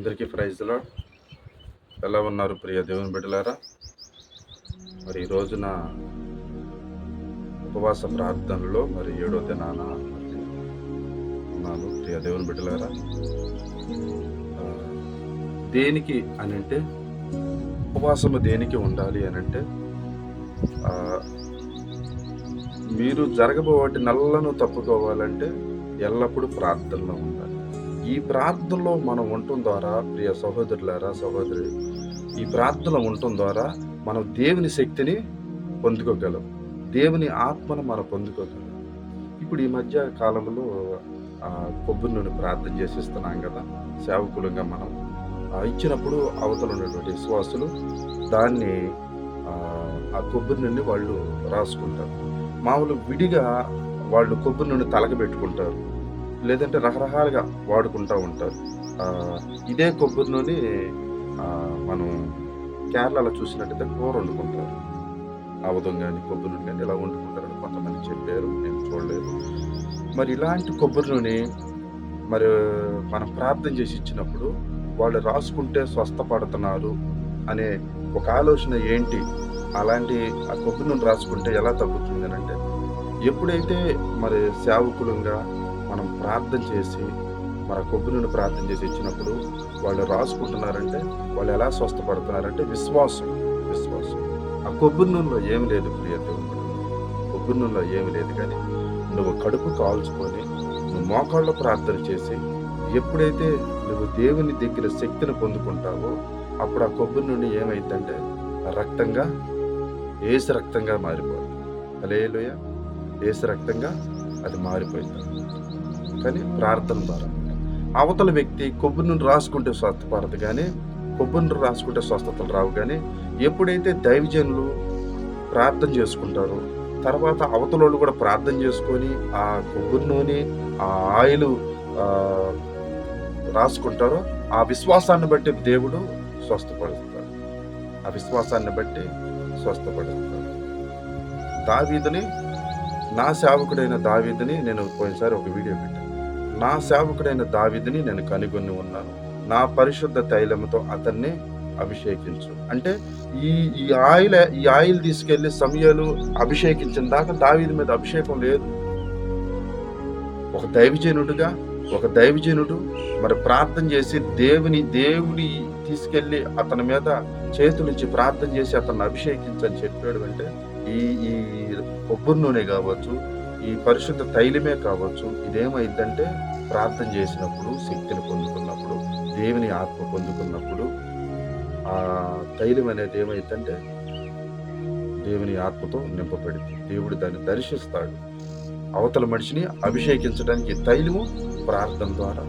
అందరికీ ప్రైజ్లో ఎలా ఉన్నారు ప్రియ దేవుని బిడ్డలారా? మరి ఈ రోజున ఉపవాస ప్రార్థనలో మరి ఏడో దినాన ఉన్నాను ప్రియ దేవుని బిడ్డలారా. దేనికి అని అంటే ఉపవాసము దేనికి ఉండాలి అని అంటే మీరు జరగబోటి నల్లను తప్పుకోవాలంటే ఎల్లప్పుడూ ప్రార్థనలో ఉండాలి. ఈ ప్రార్థనలో మనం ఉండటం ద్వారా ప్రియ సహోదరులారా సహోదరి ఈ ప్రార్థనలో ఉండటం ద్వారా మనం దేవుని శక్తిని పొందుకోగలం. దేవుని ఆత్మను మనం పొందుకోగలం. ఇప్పుడు ఈ మధ్య కాలంలో కొబ్బరి నూనె ప్రార్థన చేసిస్తున్నాం కదా సేవకులుగా మనం. ఇచ్చినప్పుడు అవతల ఉన్నటువంటి విశ్వాసులు దాన్ని ఆ, కొబ్బరి నుండి వాళ్ళు రాసుకుంటారు. మామూలు విడిగా వాళ్ళు కొబ్బరి నుండి తలక పెట్టుకుంటారు. లేదంటే రకరకాలుగా వాడుకుంటూ ఉంటారు. ఇదే కొబ్బరి నూనె మనం కేరళలో చూసినట్టయితే కూర వండుకుంటారు. అవధం కానీ కొబ్బరి నూనె కానీ ఇలా వండుకుంటారని కొంతమంది చెప్పారు నేను చూడలేదు. మరి ఇలాంటి కొబ్బరి నూనె మరి మనం ప్రార్థన చేసి ఇచ్చినప్పుడు వాళ్ళు రాసుకుంటే స్వస్థపడుతున్నారు అనే ఒక ఆలోచన ఏంటి? అలాంటి ఆ కొబ్బరి నూనె రాసుకుంటే ఎలా తగ్గుతుంది అని అంటే ఎప్పుడైతే మరి సేవకులంగా మనం ప్రార్థన చేసి మన కొబ్బరి ప్రార్థన చేసి ఇచ్చినప్పుడు వాళ్ళు రాసుకుంటున్నారంటే వాళ్ళు ఎలా స్వస్థపడుతున్నారంటే విశ్వాసం విశ్వాసం. ఆ కొబ్బరి నూనెలో ఏమి లేదు ప్రియ దేవుడు. కొబ్బరి నూనెలో ఏమి లేదు కానీ నువ్వు కడుపు కాల్చుకొని నువ్వు మోకాళ్ళలో ప్రార్థన చేసి ఎప్పుడైతే నువ్వు దేవుని దగ్గర శక్తిని పొందుకుంటావో అప్పుడు ఆ కొబ్బరి నూనె ఏమైందంటే రక్తంగా ఏసు రక్తంగా మారిపోతుంది అలేలుయ ఏసు రక్తంగా అది మారిపోయింది. కానీ ప్రార్థన ద్వారా. అవతల వ్యక్తి కొబ్బరి నూనె రాసుకుంటే స్వస్థపడదు కానీ కొబ్బరి రాసుకుంటే స్వస్థతలు రావు కానీ ఎప్పుడైతే దైవజనులు ప్రార్థన చేసుకుంటారో తర్వాత అవతల వాళ్ళు కూడా ప్రార్థన చేసుకొని ఆ కొబ్బరి నూనె ఆ ఆయిల్ రాసుకుంటారో ఆ విశ్వాసాన్ని బట్టి దేవుడు స్వస్థపడుతాడు ఆ విశ్వాసాన్ని బట్టి స్వస్థపడుతాడు దావీదుని నా సేవకుడైన దావీదుని నేను పోయినసారి ఒక వీడియో పెట్టాను. నా సేవకుడైన దావీదుని నేను కనుగొని ఉన్నాను. నా పరిశుద్ధ తైలముతో అతన్ని అభిషేకించు. అంటే ఈ ఈ ఆయిల్ ఈ ఆయిల్ తీసుకెళ్ళి సమయాలు అభిషేకించిన దాకా దావీది మీద అభిషేకం లేదు. ఒక దైవజనుడుగా ఒక దైవజనుడు మరి ప్రార్థన చేసి దేవుని దేవుని తీసుకెళ్ళి అతని మీద చేతులుంచి ప్రార్థన చేసి అతన్ని అభిషేకించని చెప్పాడు అంటే ఈ ఈ కొబ్బరి నూనె కావచ్చు ఈ పరిశుద్ధ తైలమే కావచ్చు ఇదేమైందంటే ప్రార్థన చేసినప్పుడు శక్తిని పొందుకున్నప్పుడు దేవుని ఆత్మ పొందుకున్నప్పుడు ఆ తైలం అనేది ఏమైందంటే దేవుని ఆత్మతో నింపబడింది. దేవుడు దాన్ని దర్శిస్తాడు. అవతల మనిషిని అభిషేకించడానికి తైలము ప్రార్థన ద్వారా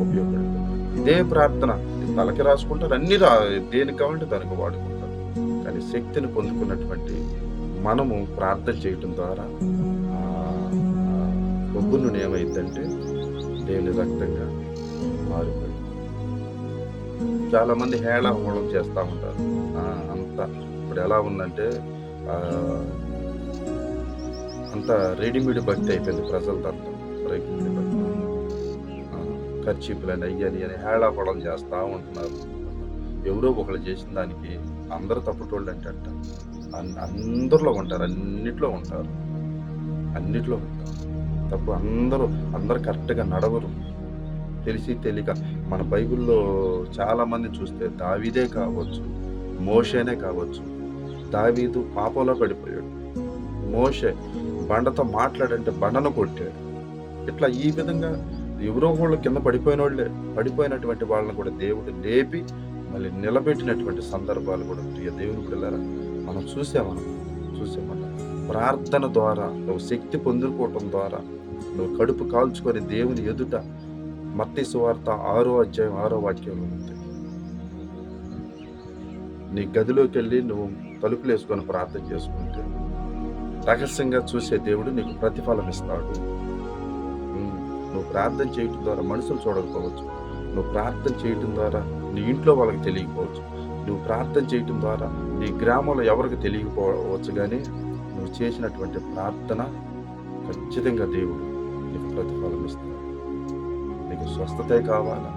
ఉపయోగపడుతుంది. ఇదే ప్రార్థన. తలకి రాసుకుంటారు అన్ని రా దేనికి కావాలంటే దానికి వాడుకుంటారు. కానీ శక్తిని పొందుకున్నటువంటి మనము ప్రార్థన చేయటం ద్వారా ఆ, నూనె ఏమైందంటే దేవుని రక్తంగా మారిపోయింది. చాలామంది హేళాహోళం చేస్తూ ఉంటారు. అంత ఇప్పుడు ఎలా ఉందంటే అంత రెడీమేడ్ భక్తి అయిపోయింది ప్రజలతో రెడీమేడ్ భక్తి. ఖర్చీపులని అయ్యని అని హేళాహోళం చేస్తూ ఉంటున్నారు. ఎవరో ఒకళ్ళు చేసిన దానికి అందరూ తప్పుటోళ్ళు అంటే అంటారు అందరిలో ఉంటారు అన్నిట్లో ఉంటారు. అన్నిట్లో ఉంటారు. తప్పు అందరూ అందరు కరెక్ట్గా నడవరు. తెలిసి తెలియక మన బైబిల్లో చాలామంది చూస్తే దావీదే కావచ్చు మోషేనే కావచ్చు దావీదు పాపంలో పడిపోయాడు. మోషే బండతో మాట్లాడంటే బండను కొట్టాడు. ఇట్లా ఈ విధంగా ఎవరో వాళ్ళు కింద పడిపోయిన వాళ్ళే పడిపోయినటువంటి వాళ్ళని కూడా దేవుడు లేపి మళ్ళీ నిలబెట్టినటువంటి సందర్భాలు కూడా ప్రియ దేవుని పిల్లరా మనం చూసామను చూసామన్న ప్రార్థన ద్వారా నువ్వు శక్తి పొందుకోవటం ద్వారా నువ్వు కడుపు కాల్చుకొని దేవుని ఎదుట మత్తి సువార్త ఆరో అధ్యాయం ఆరో వాక్యంలో ఉంది. నీ గదిలోకి వెళ్ళి నువ్వు తలుపులు వేసుకొని ప్రార్థన చేసుకుంటే రహస్యంగా చూసే దేవుడు నీకు ప్రతిఫలం ఇస్తాడు. నువ్వు ప్రార్థన చేయటం ద్వారా మనుషులు చూడకపోవచ్చు. నువ్వు ప్రార్థన చేయటం ద్వారా నీ ఇంట్లో వాళ్ళకి తెలియకపోవచ్చు. నువ్వు ప్రార్థన చేయటం ద్వారా నీ గ్రామంలో ఎవరికి తెలియకపోవచ్చు కానీ నువ్వు చేసినటువంటి ప్రార్థన ఖచ్చితంగా దేవుడు నీకు ప్రతిఫలం ఇస్తాడు. నీకు స్వస్థతే కావాలా?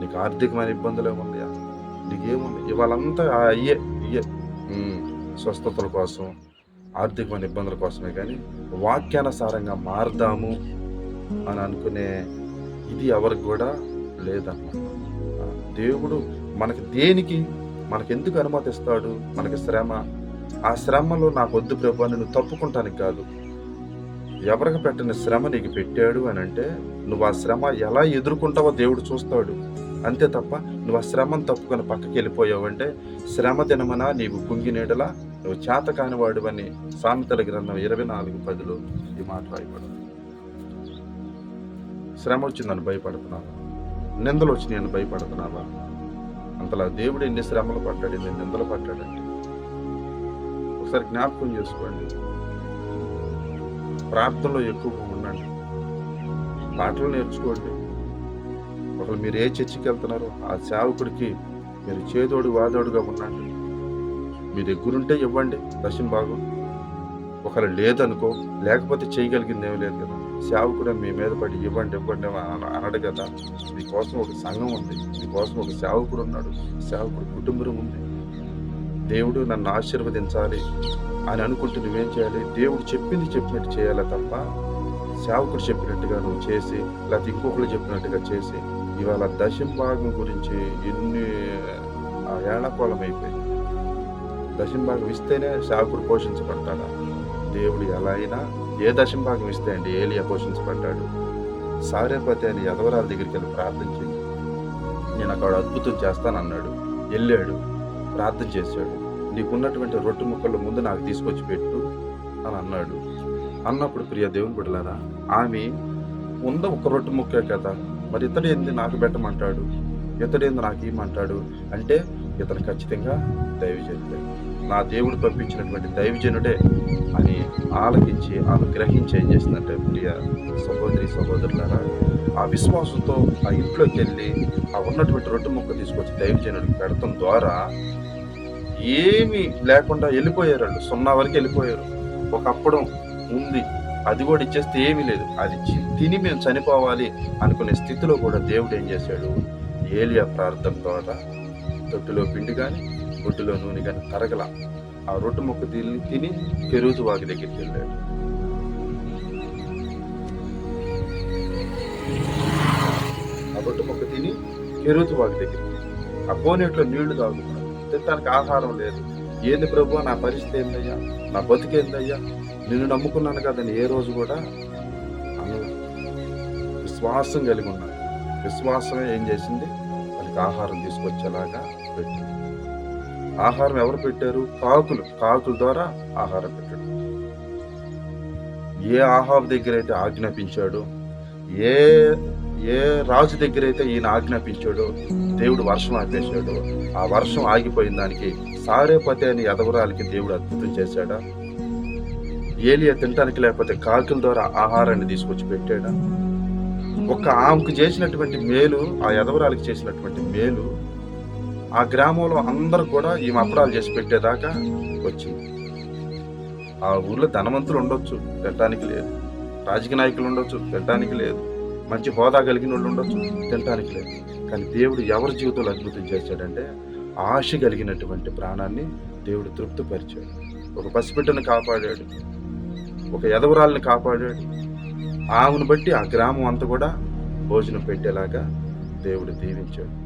నీకు ఆర్థికమైన ఇబ్బందులు ఏమున్నాయా నీకేముంది? ఇవాళంతా ఆ అయ్యే ఇయ్యే స్వస్థతల కోసం ఆర్థికమైన ఇబ్బందుల కోసమే కానీ వాక్యానుసారంగా మారుదాము అని అనుకునే ఇది ఎవరికి కూడా లేదన్నమాట. దేవుడు మనకి దేనికి మనకెందుకు అనుమతిస్తాడు? మనకి శ్రమ. ఆ శ్రమలో నాకు వద్దు ప్రభు అని నువ్వు తప్పుకుంటానికి కాదు. ఎవరికి పెట్టిన శ్రమ నీకు పెట్టాడు అని అంటే నువ్వు ఆ శ్రమ ఎలా ఎదుర్కొంటావో దేవుడు చూస్తాడు. అంతే తప్ప నువ్వు ఆ శ్రమను తప్పుకొని పక్కకి వెళ్ళిపోయావంటే శ్రమ దినమన నీవు కుంగినేడలా నువ్వు చేత కానివాడు అని సామెతల గ్రంథం ఇరవై నాలుగు పదిలో ఈ మాట రాయబడు శ్రమ వచ్చిందని భయపడుతున్నావా? నిందలు వచ్చినాయని భయపడుతున్నావా? అంతలా దేవుడు ఎన్ని శ్రమలు పడ్డాడు ఎన్ని నిందలు పడ్డాడండి ఒకసారి జ్ఞాపకం చేసుకోండి. ప్రార్థనలో ఎక్కువగా ఉండండి. పాటలు నేర్చుకోండి. ఒకరు మీరు ఏ చర్చికి వెళ్తున్నారో ఆ సేవకుడికి మీరు చేదోడు వాదోడుగా ఉండండి. మీ దగ్గరుంటే ఇవ్వండి దశం భాగం ఒకరు లేదనుకో లేకపోతే చేయగలిగింది ఏమీ లేదు కదా. సేవకుడు మీ మీద పడి ఇవ్వండి ఇవ్వండి అనడు కదా. మీకోసం ఒక సంఘం ఉంది. మీకోసం ఒక సేవకుడు ఉన్నాడు. సేవకుడు కుటుంబం ఉంది. దేవుడు నన్ను ఆశీర్వదించాలి అని అనుకుంటే నువ్వేం చేయాలి? దేవుడు చెప్పింది చెప్పినట్టు చేయాలి తప్ప సేవకుడు చెప్పినట్టుగా నువ్వు చేసి లేకపోతే ఇంకొకరు చెప్పినట్టుగా చేసి ఇవాళ దశంభాగం గురించి ఎన్ని ఆ, అయిపోయింది. దశంభాగం ఇస్తేనే సేవకుడు పోషించబడతాడా? దేవుడు ఎలా అయినా ఏ దశం భాగం ఇస్తే అండి ఏలియా పోషించబడ్డాడు. సారేపతి అని యదవరాల దగ్గరికి వెళ్ళి ప్రార్థించి నేను అక్కడ అద్భుతం చేస్తానన్నాడు. వెళ్ళాడు ప్రార్థన చేశాడు. నీకున్నటువంటి రొట్టె ముక్కలు ముందు నాకు తీసుకొచ్చి పెట్టు అని అన్నాడు. అన్నప్పుడు ప్రియ దేవుని బిడ్డలారా ఆమె ఉంద ఒక రొట్టె ముక్కే కదా మరి ఇతడు ఏంది నాకు పెట్టమంటాడు? ఇతడు ఏంది నాకు ఇమ్మంటాడు అంటే ఇతను ఖచ్చితంగా దైవజనుడే. నా దేవుడు పంపించినటువంటి దైవజనుడే అని ఆలకించి ఆమె గ్రహించి ఏం చేసిందంటే ప్రియ సహోదరి సహోదరులారా ఆ విశ్వాసంతో ఆ ఇంట్లోకి వెళ్ళి ఆ ఉన్నటువంటి రొట్టె ముక్క తీసుకొచ్చి దైవజనుడికి పెడటం ద్వారా ఏమి లేకుండా వెళ్ళిపోయారు వాళ్ళు. సున్నా వరకు వెళ్ళిపోయారు. ఒక అప్పడం ఉంది. అది కూడా ఇచ్చేస్తే ఏమీ లేదు. అది తిని మేము చనిపోవాలి అనుకునే స్థితిలో కూడా దేవుడు ఏం చేశాడు? ఏలియా ప్రార్థన ద్వారా తొట్టులో పిండి కానీ బొట్టులో నూనె కానీ తరగల. ఆ రొట్టె ముక్క తిని తిని పెరుగుతు వాకి దగ్గరికి వెళ్ళాడు. ఆ రొట్టె మొక్క తిని పెరుగుతు వాకి దగ్గరికి ఆ కోనేట్లో నీళ్ళు తాగుతున్నాడు. తినడానికి ఆహారం లేదు. ఏంది ప్రభు నా పరిస్థితి ఏందయ్యా? నా బతికేందయ్యా నిన్ను నమ్ముకున్నాను కదని ఏ రోజు కూడా విశ్వాసం కలిగి ఉన్నాను విశ్వాసమే ఏం చేసింది? వాళ్ళకి ఆహారం తీసుకొచ్చేలాగా పెట్టింది ఆహారం ఎవరు పెట్టారు? కాకులు. కాకుల ద్వారా ఆహారం పెట్టాడు. ఏ ఆహాబ్ దగ్గర అయితే ఆజ్ఞాపించాడో ఏ ఏ రాజు దగ్గర అయితే ఈయన ఆజ్ఞాపించాడో దేవుడు వర్షం ఆపేశాడు ఆ వర్షం ఆగిపోయిన దానికి సారేపతి అని ఎదవరాలకి దేవుడు అద్భుతం చేశాడా? ఏలియా తినటానికి లేకపోతే కాకుల ద్వారా ఆహారాన్ని తీసుకొచ్చి పెట్టాడా? ఒక ఆమెకు చేసినటువంటి మేలు ఆ ఎదవరాలకి చేసినటువంటి మేలు ఆ గ్రామంలో అందరు కూడా ఈమె అప్పడాలు చేసి పెట్టేదాకా వచ్చింది. ఆ ఊర్లో ధనవంతులు ఉండొచ్చు తినటానికి లేదు. రాజకీయ నాయకులు ఉండొచ్చు తినటానికి లేదు. మంచి హోదా కలిగిన వాళ్ళు ఉండొచ్చు తినటానికి లేదు. కానీ దేవుడు ఎవరి జీవితంలో అద్భుతం చేశాడంటే ఆశ కలిగినటువంటి ప్రాణాన్ని దేవుడు తృప్తిపరిచాడు. ఒక పసిబిడ్డను కాపాడాడు. ఒక ఎదవరాల్ని కాపాడాడు. ఆమెను బట్టి ఆ గ్రామం అంతా కూడా భోజనం పెట్టేలాగా దేవుడు దీవించాడు.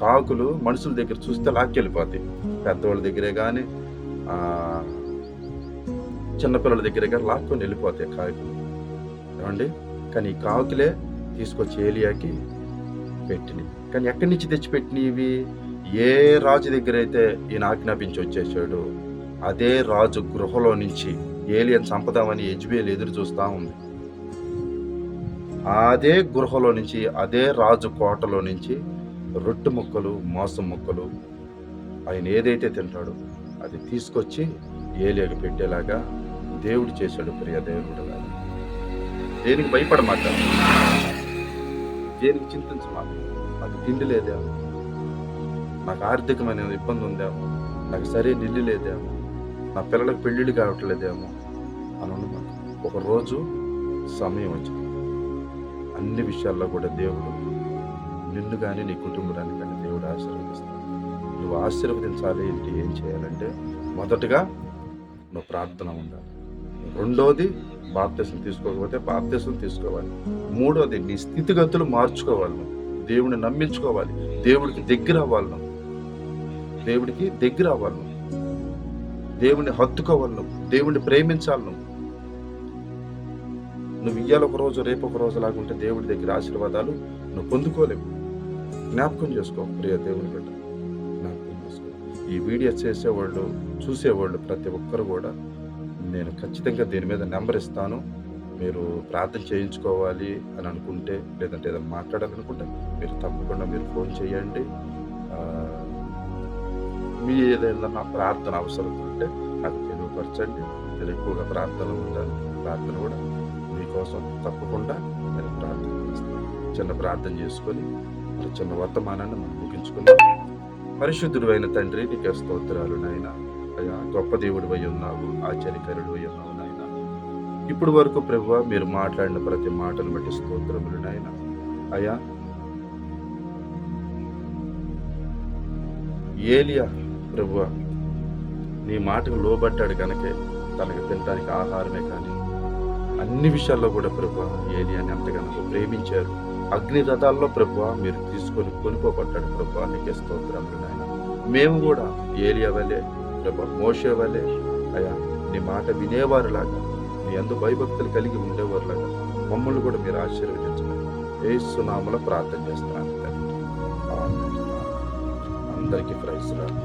కాకులు మనుషుల దగ్గర చూస్తే లాక్కెళ్ళిపోతాయి. పెద్దవాళ్ళ దగ్గరే కానీ చిన్నపిల్లల దగ్గరే కానీ లాక్కొని వెళ్ళిపోతాయి కాకులు. ఏమండి? కానీ ఈ కాకులే తీసుకొచ్చి ఏలియాకి పెట్టినవి. కానీ ఎక్కడి నుంచి తెచ్చిపెట్టినవి ఇవి? ఏ రాజు దగ్గర అయితే ఈయన ఆజ్ఞాపించి వచ్చేసాడు అదే రాజు గృహలో నుంచి ఏలియన్ చంపదామని యజ్బేల్ ఎదురు చూస్తూ ఉంది. అదే గృహలో నుంచి అదే రాజు కోటలో నుంచి రొట్టె ముక్కలు మాంసం ముక్కలు ఆయన ఏదైతే తింటాడో అది తీసుకొచ్చి ఏలియాకి పెట్టేలాగా దేవుడు చేశాడు ప్రియ దేవుడు దేనికి భయపడమాట దేనికి చింతించమాట నాకు తిండి లేదేమో. నాకు ఆర్థికమైన ఇబ్బంది ఉందేమో. నాకు సరైన ఇల్లు లేదేమో. నా పిల్లలకు పెళ్ళిళ్ళు కావట్లేదేమో అని ఉన్నమాట ఒకరోజు సమయం వచ్చింది. అన్ని విషయాల్లో కూడా దేవుడు నిన్ను కానీ నీ కుటుంబాన్ని కానీ దేవుడు ఆశీర్వదిస్తాడు. నువ్వు ఆశీర్వదించాలి అంటే ఏం చేయాలంటే మొదటగా నువ్వు ప్రార్థన ఉండాలి. రెండోది బాప్తీసం తీసుకోకపోతే బాప్తీసం తీసుకోవాలి. మూడోది నీ స్థితిగతులు మార్చుకోవాలి నువ్వు. దేవుడిని నమ్మించుకోవాలి. దేవుడికి దగ్గర అవ్వాలి నువ్వు. దేవుడికి దగ్గర అవ్వాలి నువ్వు. దేవుడిని హత్తుకోవాలి నువ్వు. దేవుడిని ప్రేమించాలి నువ్వు. నువ్వు ఇయ్యాల ఒక రోజు రేపు ఒక రోజు లాగుంటే దేవుడి దగ్గర ఆశీర్వాదాలు నువ్వు పొందుకోలేవు. జ్ఞాపకం చేసుకో ప్రియ దేవుని బిడ్డ. జ్ఞాపకం చేసుకో. ఈ వీడియో చేసేవాళ్ళు చూసేవాళ్ళు ప్రతి ఒక్కరు కూడా నేను ఖచ్చితంగా దీని మీద నెంబర్ ఇస్తాను. మీరు ప్రార్థన చేయించుకోవాలి అని అనుకుంటే లేదంటే ఏదైనా మాట్లాడాలనుకుంటే మీరు తప్పకుండా మీరు ఫోన్ చేయండి. మీ ఏదైనా ప్రార్థన అవసరం ఉంటే నాకు తెలియపరచండి. నేను ఎక్కువగా ప్రార్థనలు ఉంటాను ప్రార్థన కూడా మీకోసం తప్పకుండా నేను ప్రార్థన చేస్తాను. చిన్న ప్రార్థన చేసుకొని ఇటువంటి చిన్న వర్తమానాన్ని మనం ముగించుకున్నాం పరిశుద్ధుడు అయిన తండ్రి నీకే స్తోత్రాలు నాయన. అయ్యా గొప్ప దేవుడు అయి ఉన్నావు ఆశ్చర్యకరుడు అయి ఉన్నావు నాయన. ఇప్పుడు వరకు ప్రభు మీరు మాట్లాడిన ప్రతి మాటను బట్టి స్తోత్రములు నాయన. అయ్యా ఏలియా ప్రభు నీ మాటకు లోబడ్డాడు కనుకే తనకు తినడానికి ఆహారమే కానీ అన్ని విషయాల్లో కూడా ప్రభు ఏలియాని అంతగానో ప్రేమించారు. అగ్ని రథాల్లో ప్రభు మీరు తీసుకొని కొనిపోబడ్డాడు ప్రభు నీకే స్తోత్రములు నాయన. మేము కూడా ఏలియా వలె ప్రభు మోసే వలె అయ్యా నీ మాట వినేవారులాగా నీ ఎందు భయభక్తులు కలిగి ఉండేవారులాగా మమ్మల్ని కూడా మీరు ఆశీర్వదించమని ఏ సునామలో ప్రార్థన చేస్తున్నాను అందరికీ ప్రైజ్ రాదు